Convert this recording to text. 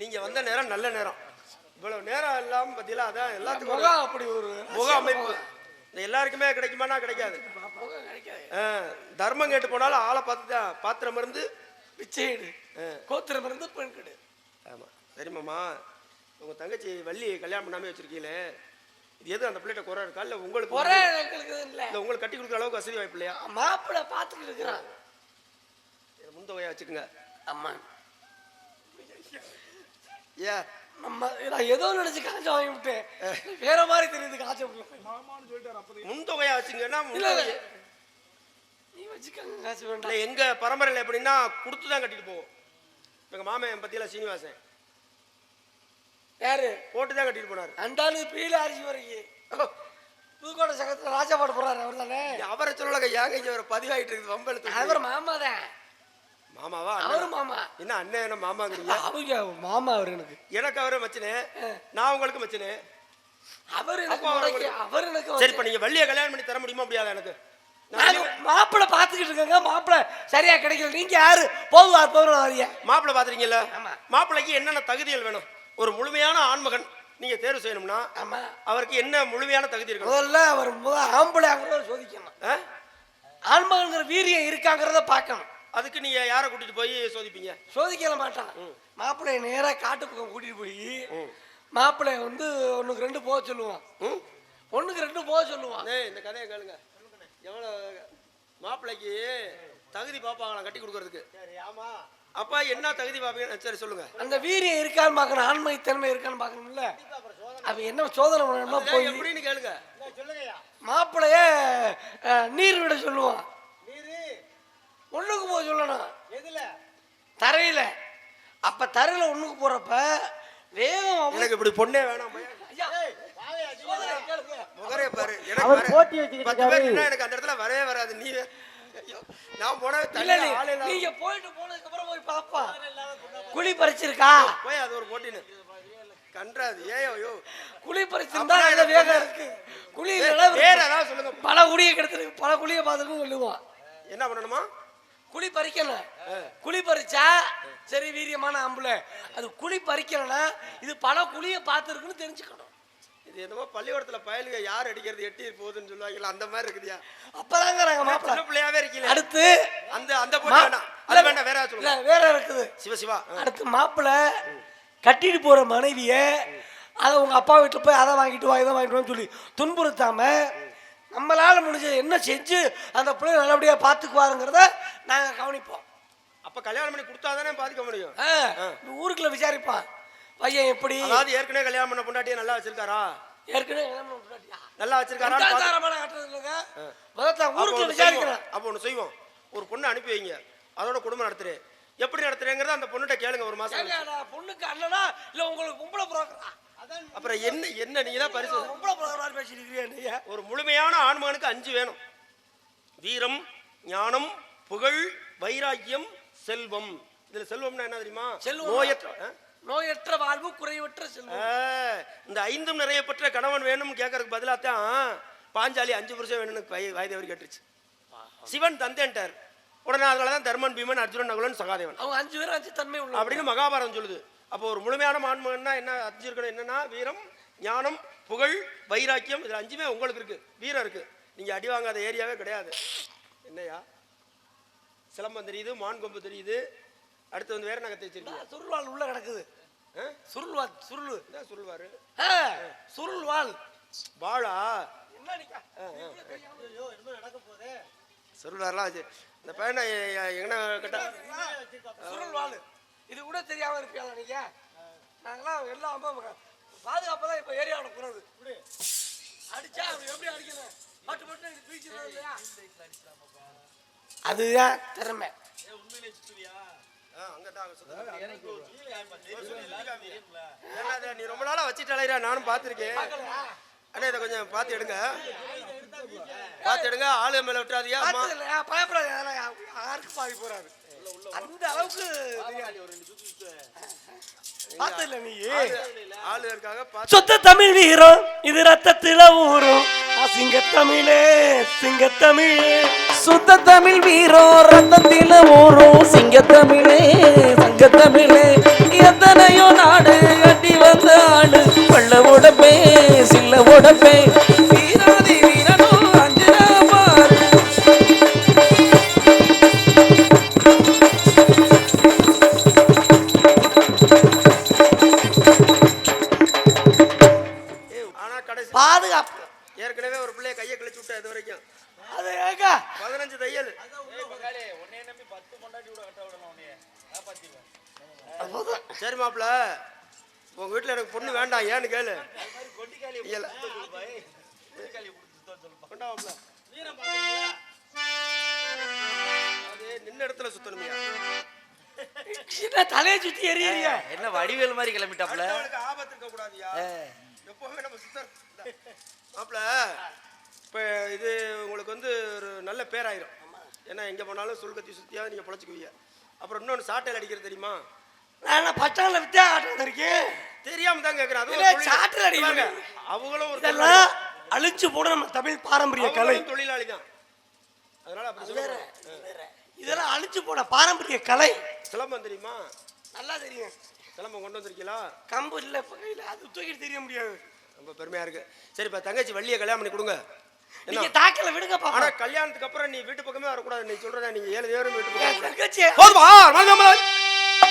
நீங்க வந்த நேரம் நல்ல நேரம். இவ்வளவு நேரம் எல்லாம் பத்தியில அதான் எல்லாத்துக்கும் முகம் அப்படி ஒரு முக அமைப்பு. இந்த எல்லாருக்குமே கிடைக்குமானா கிடைக்காது. தர்மம் கேட்டு போனாலும் ஆளை பார்த்து தான் பாத்திரம் இருந்து பிச்சைடு கோத்திரம் இருந்து பெண் கெடு. ஆமா. சரிம்மாம்மா உங்க தங்கச்சி வள்ளி கல்யாணம் பண்ணாமே வச்சிருக்கீங்களே. இது எது அந்த பிள்ளைகிட்ட குறை இருக்கா? இல்ல உங்களுக்கு எங்களுக்கு இல்ல. உங்களுக்கு கட்டி கொடுக்குற அளவுக்கு வசதி வாய்ப்பு இல்லையா? மாப்பிள்ளை பார்த்துக்கிட்டு இருக்கிறான். முன்தொகையா வச்சுக்கோங்க. அம்மா ஏ நம்ம நான் ஏதோ நினைச்சு காய்ச்சல் வாங்கி விட்டேன். வேற மாதிரி தெரியுது காய்ச்சல் முன்தொகையா வச்சுங்கன்னா நீ வச்சுக்கங்க காசு வேண்டாம். எங்க பரம்பரையில எப்படின்னா கொடுத்து தான் கட்டிட்டு போவோம். எங்க மாமன் பத்தியில சீனிவாசன். யாரு? போட்டு தான் கட்டிட்டு போனாரு. அண்டாளு பீல அரிசி வரைக்கும் புதுக்கோட்டை சங்கத்துல ராஜா பாட்டு போறாரு அவர் தானே அவரை சொல்லலங்க ஏங்க இங்க ஒரு பதிவாயிட்டு இருக்குது வம்பெழுத்து அவர் மாமா தான் மாமாவா அவரு? மாமா. என்ன அண்ணன் என்ன மாமாங்கிறீங்க? அவங்க மாமா அவர் எனக்கு. எனக்கு அவரு மச்சினே. நான் உங்களுக்கு மச்சினே. அவர் எனக்கு அவர் எனக்கு சரி இப்ப நீங்க வள்ளிய கல்யாணம் பண்ணி தர முடியுமா முடியாதா எனக்கு? மாப்பிள்ளை பார்த்துக்கிட்டு இருக்கேங்க. மாப்பிள்ளை சரியா கிடைக்கல. நீங்க யாரு? போதுவார் போதும் வரிய? மாப்பிள்ளை பாத்துறீங்கல்ல. மாப்பிள்ளைக்கு என்னென்ன தகுதிகள் வேணும்? ஒரு முழுமையான ஆண்மகன் நீங்க தேர்வு செய்யணும்னா ஆமா. அவருக்கு என்ன முழுமையான தகுதி இருக்கணும்? முதல்ல அவர் முதல் ஆம்பளை சோதிக்கணும். ஆ? ஆண்மகங்கிற வீரியம் இருக்காங்கிறத பார்க்கணும். அதுக்கு நீங்க யாரை கூட்டிட்டு போய் சோதிப்பீங்க? சோதிக்கல மாட்டான். மாப்பிள்ளைய நேரா காட்டு பக்கம் கூட்டிட்டு போய் மாப்பிள்ளைய வந்து ஒண்ணுக்கு ரெண்டு போக சொல்லுவான்? ஒண்ணுக்கு ரெண்டு போக சொல்லுவான். ஏய் இந்த கதையை கேளுங்க. எவ்வளோ மாப்பிள்ளைக்கு தகுதி பார்ப்பாங்களா கட்டி கொடுக்கறதுக்கு. ஆமா. அப்பா என்ன தகுதி பார்ப்பீங்க சரி சொல்லுங்க. அந்த வீரியம் இருக்கான்னு பார்க்கணும் ஆண்மைத்தன்மை இருக்கான்னு பார்க்கணும்ல. அவ என்ன சோதனை பண்ணணுமா அதுதான் போய் எப்படின்னு கேளுங்க. மாப்பிள்ளைய நீர் விட சொல்லுவான். ஒண்ணுக்கு போக சொல்லணும் எதுல? தரையில. அப்ப தரையில ஒண்ணுக்கு போறப்ப வேகம் எனக்கு இப்படி பொண்ணே வேணாம். முகரே பாரு எனக்கு போட்டி வச்சுக்கிட்டு பத்து பேர். நின்னா எனக்கு அந்த இடத்துல வரவே வராது நீ நான் போன நீங்க போயிட்டு போனதுக்கு அப்புறம் போய் பாப்பா. குழி பறிச்சிருக்கா? போய் அது ஒரு போட்டின்னு. கன்றாது ஏயோ குழி பறிச்சிருந்தா அதுல வேகம் இருக்கு. குழி வேற. ஏதாவது சொல்லுங்க. பல குழியை கெடுத்துருக்கு பல குழியை பார்த்துருக்கு சொல்லுவான் என்ன பண்ணணுமா? குழி பறிக்கணும் குழி பறிச்சா சரி வீரியமான ஆம்பளை அது குழி பறிக்கலன்னா இது பல குழியை பார்த்துருக்குன்னு தெரிஞ்சுக்கணும். இது என்னமோ பள்ளிக்கூடத்துல பயலுங்க யார் அடிக்கிறது எட்டி போகுதுன்னு சொல்லுவாங்கல்ல அந்த மாதிரி இருக்குதியா? அப்பதாங்க நாங்க மாப்பிள்ள பிள்ளையாவே இருக்கீங்க அடுத்து அந்த அந்த அது வேண்டாம் வேற சொல்லுங்க. வேற இருக்குது. சிவ சிவா ஆ. அடுத்து மாப்பிள்ளை கட்டிட்டு போற மனைவிய அதை உங்க அப்பா வீட்டுல போய் அதை வாங்கிட்டு வா இதை வாங்கிட்டு வான்னு சொல்லி துன்புறுத்தாம நம்மளால முடிஞ்சது என்ன செஞ்சு அந்த பிள்ளை நல்லபடியா பாத்துக்குவாருங்கிறத நாங்க கவனிப்போம். அப்ப கல்யாணம் பண்ணி கொடுத்தாதானே பாதிக்க முடியும்? ஆ, ஊருக்குள்ள விசாரிப்பான். பையன் எப்படி? அதாவது ஏற்கனவே கல்யாணம் பண்ண பொண்டாட்டியை நல்லா வச்சிருக்காரா? ஏற்கனவே கல்யாணம் பண்ண பொண்டாட்டியா? நல்லா வச்சிருக்காரான்னு ரெண்டாவது பார்த்து- தாரமான கட்டுறது இல்லைங்க. முதல்ல ஊருக்குள்ள. விசாரிக்கிறேன். அப்போ ஒண்ணு செய்வோம். ஒரு பொண்ணை அனுப்பி வைங்க. அதோட குடும்பம் நடத்துரு எப்படி நடத்துறேங்கிறத அந்த பொண்ணுகிட்ட கேளுங்க ஒரு மாசம் பொண்ணுக்கு அண்ணனா? இல்ல உங்களுக்கு பொம்பளை புரோக்கரா? அப்புறம் என்ன என்ன நீங்க தான் பரிசு? பேசிட்டு இருக்கிறீங்க நீங்க ஒரு முழுமையான ஆண்மகனுக்கு அஞ்சு வேணும். வீரம் ஞானம் புகழ் வைராக்கியம் செல்வம். இதுல செல்வம்னா என்ன தெரியுமா? செல்வம். நோயற்ற? நோயற்ற வாழ்வு குறைவற்ற செல்வம். இந்த ஐந்தும் நிறைய பெற்ற கணவன் வேணும்னு கேட்கறதுக்கு பதிலா தான் பாஞ்சாலி அஞ்சு புருஷன் வேணும்னு வய- வயதேவர் கேட்டுருச்சு. சிவன் தந்தேன்ட்டார். உடனே அதனால தான் தர்மன் பீமன் அர்ஜுனன் நகுலன் சகாதேவன். அவங்க அஞ்சு பேரும் அஞ்சு தன்மை உள்ள அப்படின்னு மகாபாரதம் சொல்லுது. அப்போ ஒரு முழுமையான ஆண்மகன்னா என்ன அஞ்சு இருக்கணும் என்னன்னா வீரம் ஞானம் புகழ் வைராக்கியம் இதுல அஞ்சுமே உங்களுக்கு இருக்கு. வீரம் இருக்கு. நீங்க அடி வாங்காத ஏரியாவே கிடையாது. என்னையா சிலம்பம் தெரியுது மான் கொம்பு தெரியுது. அடுத்து வந்து வேற நகத்தை வச்சிருக்கீங்க? சுருள்வாள் உள்ள கிடக்குது? சுருள்வாள் சுருள். என்ன சொல்லுவாரு ஆ, சுருள்வாள் வாழா வச்சு இந்த பையனை எ- எ- எங்கன கட்ட சுருள்வாள். இது கூட தெரியாம இருப்பியாங்க நீங்க? நாங்களாம் எல்லாம் பாதுகாப்பு தான் இப்ப ஏரியாவோட போறது அடிச்சா எப்படி அடிக்கணும்? பட்டு பட்டு தூக்கிடுறது இல்லையா? அதுதான் திறமை. ஏன்னா அதை நீ ரொம்ப நாளா வச்சுட்டு அலையிற நானும் பார்த்திருக்கேன். பார்க்கலையா? அண்ணா இதை கொஞ்சம் பார்த்து எடுங்க. பார்த்து எடுங்க. ஆளு மேல இல்லையா? பயப்படாத யாருக்கு பாதி போறாரு? அந்த அளவுக்கு பார்த்து இல்ல நீ. ஆளு இருக்காங்க. சுத்த தமிழ் வீரம் இது ரத்தத்தில ஊரும் சிங்க தமிழே சிங்க தமிழே சுத்த தமிழ் வீரோ ரத்தத்தில ஊரும் சிங்கத்தமிழே சங்கத்தமிழே. எந்த எத்தனையோ நாடு கட்டி வந்த ஆடு வெள்ள உடப்பே இது வரைக்கும் அது பதினஞ்சு தையல். சரி மாப்பிள உங்க வீட்டுல எனக்கு பொண்ணு வேண்டாம் ஏன்னு கேளு. நின்ன இடத்துல சுத்தணுமியா? என்ன தலையை சுத்தி எறியறிய என்ன வடிவேல் மாதிரி கிளம்பிட்டாப்ல? ஆபத்து இருக்க கூடாதுயா எப்பவுமே நம்ம சுத்தம் மாப்பிள இப்ப இது உங்களுக்கு வந்து ஒரு நல்ல பேராயிரும். ஏன்னா எங்க போனாலும் சுல்கத்தி சுத்தியாவது நீங்க பொழைச்சிக்குவீங்க. அப்புறம் இன்னொன்று சாட்டையில் அடிக்கிறது தெரியுமா? நான் பச்சால வித்தே ஆட்டம் வந்திருக்கேன் தெரியாம தான் கேட்கறேன் அது ஒரு இல்ல, தொழில். சாட்டில் அடிக்கிறாங்க. அவங்களும் ஒரு இதெல்லாம் அழிச்சு போட நம்ம தமிழ் பாரம்பரிய கலை. தொழிலாளி தான். அதனால அப்படி சொல்லுங்க. இதெல்லாம் அழிச்சு போன பாரம்பரிய கலை. சிலம்பம் தெரியுமா? நல்லா தெரியும். சிலம்பம் கொண்டு வந்திருக்கீங்களா? கம்பு இல்ல. அது தூக்கிட்டு தெரிய முடியாது. ரொம்ப பெருமையா இருக்கு. சரி இப்ப தங்கச்சி வள்ளியை கல்யாணம் பண்ணி கொடுங்க. நீங்க தாக்கல விடுங்க ஆனா கல்யாணத்துக்கு அப்புறம் நீ வீட்டு பக்கமே வரக்கூடாது. நீ சொல்றதா நீங்க ஏழு பேரும் வீட்டு பக்கம் போதுமா?